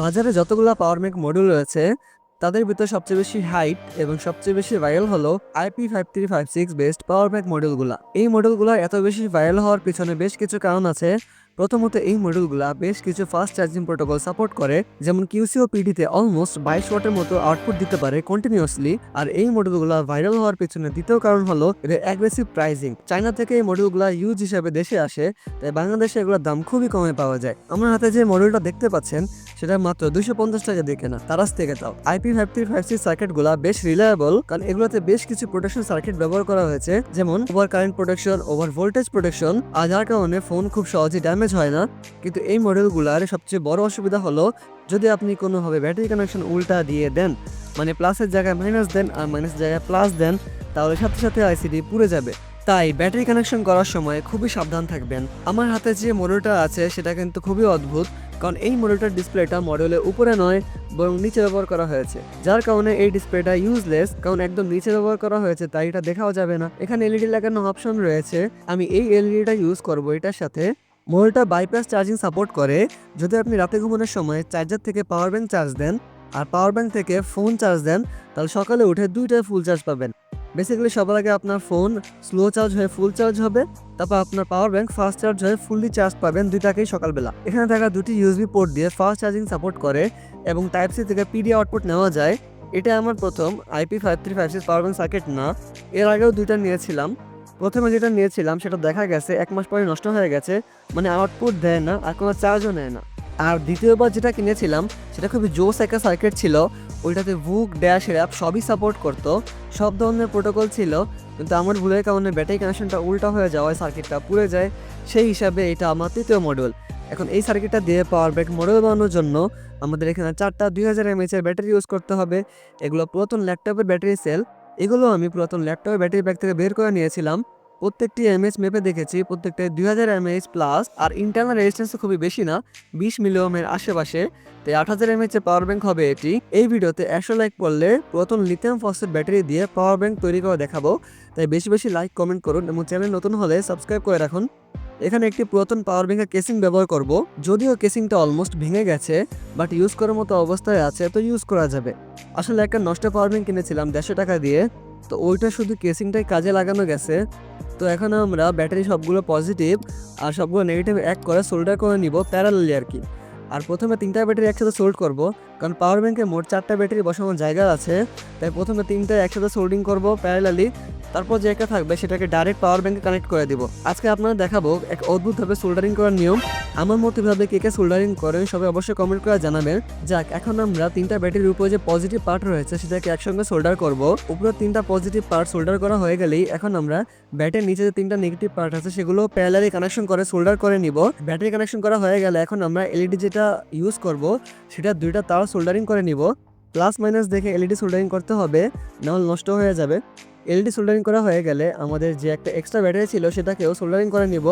বাজারে যতগুলো power bank module রয়েছে, তাদের ভিতর সবচেয়ে বেশি হাইট এবং সবচেয়ে বেশি ভাইরাল হলো IP five three five six best power bank মডিউলগুলো এই মডিউলগুলো এত বেশি ভাইরাল হওয়ার পিছনে বেশ কিছু কারণ আছে। প্রথমত এই মডিউলগুলো বেশ কিছু ফাস্ট চার্জিং প্রোটোকল সাপোর্ট করে, যেমন কিউসি ও পিডিতে অলমোস্ট বাইশ ওয়াটের মতো আউটপুট দিতে পারে কন্টিনিউয়াসলি আর এই মডিউলগুলো ভাইরাল হওয়ার পিছনে দ্বিতীয় কারণ হলো এদের অ্যাগ্রেসিভ প্রাইজিং চায়না থেকে এই মডিউলগুলো ইউজ হিসাবে দেশে আসে, তাই বাংলাদেশে এগুলোর দাম খুবই কমে পাওয়া যায়। আমার হাতে যে মডিউলটা দেখতে পাচ্ছেন, সেটা মাত্র দুশো পঞ্চাশ টাকা দিয়ে কেনা। তারাস থেকে তাও। IP five three five six সার্কিটগুলো বেশ রিলায়েবল কারণ এগুলোতে বেশ কিছু প্রোটেকশন সার্কিট ব্যবহার করা হয়েছে, যেমন over current protection over voltage protection আর যার কারণে ফোন খুব সহজে ড্যামেজ হয় না কিন্তু এই মডেলগুলোর সবচেয়ে বড় অসুবিধা হলো, যদি আপনি কোনোভাবে ব্যাটারি কানেকশন উল্টা দিয়ে দেন মানে প্লাসের জায়গায় মাইনাস দেন, আর মাইনাস জায়গায় প্লাস দেন, তাহলে সাথে সাথে আইসিডি পুড়ে যাবে। তাই ব্যাটারি কানেকশন করার সময় খুবই সাবধান থাকবেন। আমার হাতে যে মডেলটা আছে, সেটা কিন্তু খুবই অদ্ভুত, কারণ এই মডেলটার ডিসপ্লেটা মডেলের উপরে নয়, বরং নিচে ব্যবহার করা হয়েছে। যার কারণে এই ডিসপ্লেটা ইউজলেস কারণ একদম নিচে ব্যবহার করা হয়েছে, তাই এটা দেখাও যাবে না। এখানে এলইডি লাগানো অপশন রয়েছে। আমি এই এলইডিটা ইউজ করব এটার সাথে। মোবাইলটা বাইপাস চার্জিং সাপোর্ট করে। যদি আপনি রাতে ঘুমানোর সময় চার্জার থেকে পাওয়ার ব্যাঙ্ক চার্জ দেন আর পাওয়ার ব্যাঙ্ক থেকে ফোন চার্জ দেন, তাহলে সকালে উঠে দুইটাই ফুল চার্জ পাবেন। বেসিক্যালি সবার আগে আপনার ফোন স্লো চার্জ হয়ে ফুল চার্জ হবে, তারপর আপনার পাওয়ার ব্যাঙ্ক ফাস্ট চার্জ হয়ে ফুললি চার্জ পাবেন দুইটাকেই সকালবেলা। এখানে থাকা দুটি ইউএসবি পোর্ট দিয়ে ফাস্ট চার্জিং সাপোর্ট করে এবং টাইপ সি থেকে পিডি আউটপুট নেওয়া যায়। এটা আমার প্রথম IP five three five six power bank circuit না। এর আগেও দুইটা নিয়েছিলাম। প্রথমে যেটা নিয়েছিলাম সেটা দেখা গেছে, এক মাস পরে নষ্ট হয়ে গেছে মানে আউটপুট দেয় না আর কোনো চার্জও নেয় না। আর দ্বিতীয়বার যেটা কিনেছিলাম, সেটা খুবই জোস একটা সার্কিট ছিল, ওইটাতে বুক ড্যাশ র্যাপ সবই সাপোর্ট করতো, সব ধরনের প্রোটোকল ছিল, কিন্তু আমার ভুলের কারণে ব্যাটারি কানেকশনটা উল্টা হয়ে যাওয়ায় সার্কিটটা পুড়ে যায়, সেই হিসাবে এটা আমার তৃতীয় মডেল এখন এই সার্কিটটা দিয়ে পাওয়ার ব্যাক মডেল বানানোর জন্য আমাদের এখানে চারটা দুই হাজার এমএইচ এর ব্যাটারি ইউজ করতে হবে, এগুলো পুরাতন ল্যাপটপের ব্যাটারি সেল এগুলো আমি পুরাতন ল্যাপটপের ব্যাটারি ব্যাগ থেকে বের করে নিয়েছিলাম। প্রত্যেকটি এমএইচ মেপে দেখেছি প্রত্যেকটা দুই হাজার এমএইচ প্লাস আর ইন্টারনাল রেজিস্ট্যান্স খুবই বেশি না, বিশ মিলিয়মের আশেপাশে। তাই আট হাজার এমএইচ এর পাওয়ার ব্যাংক হবে এটি। এই ভিডিওতে একশো লাইক করলে প্রথম লিথিয়াম ফসফেট ব্যাটারি দিয়ে পাওয়ার ব্যাংক তৈরি করে দেখাবো। তাই বেশি বেশি লাইক কমেন্ট করুন এবং চ্যানেল নতুন হলে সাবস্ক্রাইব করে রাখুন। এখানে একটি পুরাতন পাওয়ার ব্যাংকের কেসিং ব্যবহার করব। যদিও কেসিংটা অলমোস্ট ভেঙে গেছে বাট ইউজ করার মতো অবস্থায় আছে তো ইউজ করা যাবে। আসলে একটা নষ্ট পাওয়ার ব্যাঙ্ক কিনেছিলাম দেড়শো টাকা দিয়ে, তো ওইটা শুধু কেসিংটাই কাজে লাগানো গেছে। তো এখন আমরা ব্যাটারি সবগুলো পজিটিভ আর সবগুলো নেগেটিভ এক করে সোল্ডার করে নিব প্যারালালি আর কি। আর প্রথমে তিনটা ব্যাটারি একসাথে সোল্ড করব, কারণ পাওয়ার ব্যাঙ্কে মোট চারটা ব্যাটারি বসানোর জায়গা আছে, তাই প্রথমে তিনটা একসাথে সোল্ডিং করব প্যারালালি তারপর যে একটা থাকবে সেটাকে ডাইরেক্ট পাওয়ার ব্যাংকে কানেক্ট করে দিব। আজকে আপনারা দেখাবো এক অদ্ভুতভাবে সোল্ডারিং করার নিয়ম। আমার মতো ভাবে কে কে সোল্ডারিং করেন সবাই অবশ্যই কমেন্ট করে জানাবেন। যাক, এখন আমরা তিনটা ব্যাটারির উপরে যে পজিটিভ পার্ট রয়েছে সেটাকে একসঙ্গে সোল্ডার করব। উপরে তিনটা পজিটিভ পার্ট সোল্ডার করা হয়ে গেলেই এখন আমরা ব্যাটের নিচে যে তিনটা নেগেটিভ পার্ট আছে সেগুলো প্যারালালি কানেকশন করে সোল্ডার করে নিব। ব্যাটারি কানেকশন করা হয়ে গেলে এখন আমরা এলইডি যেটা ইউজ করব, সেটা দুইটা তার সোল্ডারিং করে নিব। প্লাস মাইনাস দেখে এলইডি সোল্ডারিং করতে হবে, নাহলে নষ্ট হয়ে যাবে। এলইডি সোল্ডারিং করা হয়ে গেলে আমাদের যে একটা এক্সট্রা ব্যাটারি ছিল সেটাকেও সোল্ডারিং করে নিব।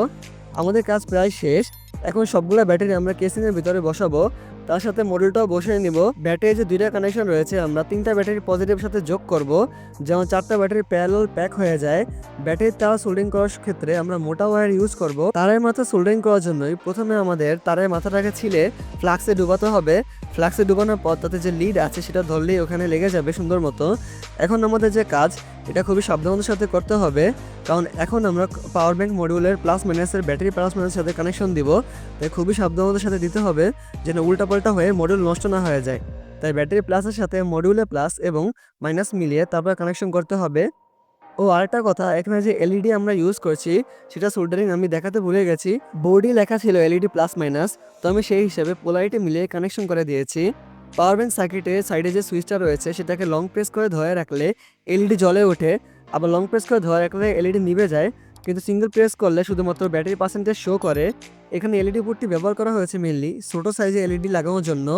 আমাদের কাজ প্রায় শেষ। এখন সবগুলো ব্যাটারি আমরা কেসিংয়ের ভিতরে বসাবো। তার সাথে মডেলটাও বসিয়ে নিব। ব্যাটারি যে দুইটা কানেকশন রয়েছে, আমরা তিনটা ব্যাটারি পজিটিভ সাথে যোগ করব, যেমন চারটা ব্যাটারি প্যারাল প্যাক হয়ে যায়। ব্যাটারির তার সোল্ডিং করার ক্ষেত্রে আমরা মোটা ওয়্যার ইউজ করব। তারের মাথা সোল্ডিং করার জন্যই প্রথমে আমাদের তারের মাথাটাকে ছিলে ফ্লাক্সে ডুবাতে হবে। ফ্লাক্সে ডুবানোর পর তাতে যে লিড আছে, সেটা ধরলেই ওখানে লেগে যাবে সুন্দর মতো। এখন আমাদের যে কাজ, এটা খুবই সাবধানতার সাথে করতে হবে। কারণ এখন আমরা পাওয়ার ব্যাংক মডিউলের প্লাস মাইনাসের ব্যাটারি প্লাস মাইনাসের সাথে কানেকশন দিব। তাই খুবই সাবধানতার সাথে দিতে হবে, যেন উল্টাপাল্টা হয়ে মডিউল নষ্ট না হয়ে যায়। তাই ব্যাটারি প্লাসের সাথে মডিউলে প্লাস এবং মাইনাস মিলিয়ে তারপর কানেকশন করতে হবে। ও আরেকটা কথা, এখানে যে এলইডি আমরা ইউজ করছি, সেটা সোল্ডারিং আমি দেখাতে ভুলে গেছি। বোর্ডই লেখা ছিল এলইডি প্লাস মাইনাস তো আমি সেই হিসেবে পোলারিটি মিলিয়ে কানেকশন করে দিয়েছি। পাওয়ার ব্যাঙ্ক সার্কিটের সাইডে যে সুইচটা রয়েছে, সেটাকে লং প্রেস করে ধরে রাখলে এলইডি জ্বলে ওঠে। আবার লং প্রেস করে ধরে রাখলে এলইডি নিভে যায়। কিন্তু সিঙ্গেল প্রেস করলে শুধুমাত্র ব্যাটারি পার্সেন্টেজ শো করে। এখানে এলইডি পোর্টটি ব্যবহার করা হয়েছে মেনলি ছোটো সাইজে এলইডি লাগানোর জন্য।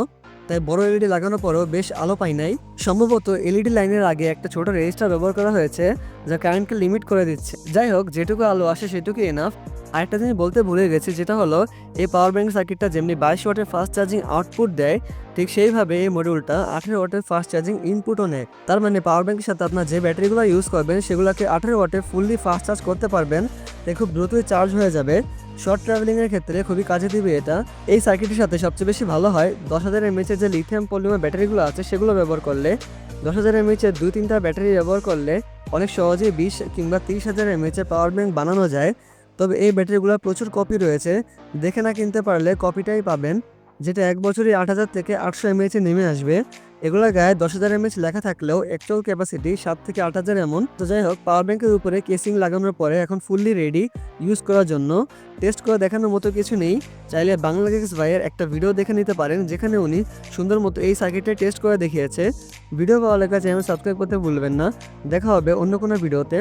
তাই বড় এলইডি লাগানোর পরেও বেশ আলো পাই নাই। সম্ভবত এলইডি লাইনের আগে একটা ছোট রেজিস্টার ব্যবহার করা হয়েছে, যা কারেন্টকে লিমিট করে দিচ্ছে। যাই হোক, যেটুকু আলো আসে সেটুকু এনাফ আরেকটা জিনিস বলতে ভুলে গেছি যেটা হলো এই পাওয়ার ব্যাংক সার্কিটটা যেমনি বাইশ ওয়াটের ফাস্ট চার্জিং আউটপুট দেয়, ঠিক সেইভাবে এই মডিউলটা আঠেরো ওয়াটের ফাস্ট চার্জিং ইনপুটও নেয়। তার মানে পাওয়ার ব্যাংকের সাথে আপনার যে ব্যাটারিগুলো ইউজ করবেন, সেগুলোকে আঠেরো ওয়াটে ফুললি ফাস্ট চার্জ করতে পারবেন। তাই খুব দ্রুতই চার্জ হয়ে যাবে। শর্ট ট্রাভেলিংয়ের ক্ষেত্রে খুবই কাজে দিবে এটা। এই সার্কিটের সাথে সবচেয়ে বেশি ভালো হয় দশ হাজার এমএচের যে লিথিয়াম পলিমার ব্যাটারিগুলো আছে, সেগুলো ব্যবহার করলে। দশ হাজার এমএচের দুই তিনটা ব্যাটারি ব্যবহার করলে অনেক সহজেই বিশ কিংবা তিরিশ হাজার এমএচের পাওয়ার ব্যাংক বানানো যায়। তবে এই ব্যাটারিগুলোর প্রচুর কপি রয়েছে। দেখে না কিনতে পারলে কপিটাই পাবেন। যেটা এক বছরই আট হাজার থেকে আটশো এমএচে নেমে আসবে। এগুলোর গায়ে দশ হাজার এমএচ লেখা থাকলেও অ্যাকচুয়াল ক্যাপাসিটি সাত থেকে আট হাজার এমন। তো যাই হোক পাওয়ার ব্যাংকের উপরে কেসিং লাগানোর পরে এখন ফুললি রেডি ইউজ করার জন্য। টেস্ট করে দেখানোর মতো কিছু নেই। চাইলে বাংলা বাংলাদেশ ভাইয়ের একটা ভিডিও দেখে নিতে পারেন, যেখানে উনি সুন্দর মতো এই সার্কিটে টেস্ট করে দেখিয়েছে। ভিডিও ভালো লাগলে চ্যানেল সাবস্ক্রাইব করতে ভুলবেন না। দেখা হবে অন্য কোনো ভিডিওতে